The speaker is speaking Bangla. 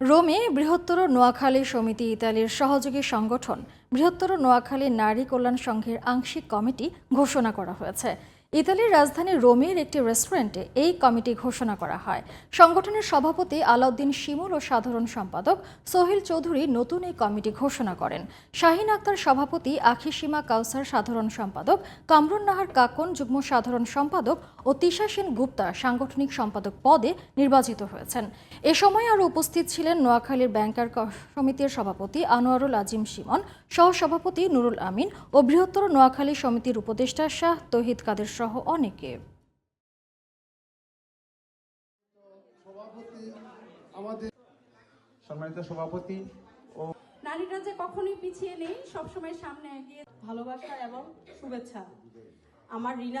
রোমে বৃহত্তর নোয়াখালী সমিতি ইতালির সহযোগী সংগঠন, বৃহত্তর নোয়াখালী নারী কল্যাণ সংঘের আংশিক কমিটি ঘোষণা করা হয়েছে। ইতালির রাজধানী রোমের একটি রেস্টুরেন্টে এই কমিটি ঘোষণা করা হয়। সংগঠনের সভাপতি আলাউদ্দিন শিমুল ও সাধারণ সম্পাদক সোহেল চৌধুরী নতুন এই কমিটি ঘোষণা করেন। শাহিন আক্তার সভাপতি আখিসীমা কাউসার সাধারণ সম্পাদক, কামরুন নাহার কাকন যুগ্ম সাধারণ সম্পাদক ও তিশা সেন গুপ্তা সাংগঠনিক সম্পাদক পদে নির্বাচিত হয়েছেন। এ সময় আরও উপস্থিত ছিলেন নোয়াখালীর ব্যাংকার সমিতির সভাপতি আনোয়ারুল আজিম সিমন সহসভাপতি নুরুল আমিন ও বৃহত্তর নোয়াখালী সমিতির উপদেষ্টা শাহ তহিদ কাদের সহ অনেকে। সম্মানিত সভাপতি ও নারীরা যে কখনোই পিছিয়ে নেই সবসময় সামনে এগিয়ে। ভালোবাসা এবং শুভেচ্ছা। আমার রিনা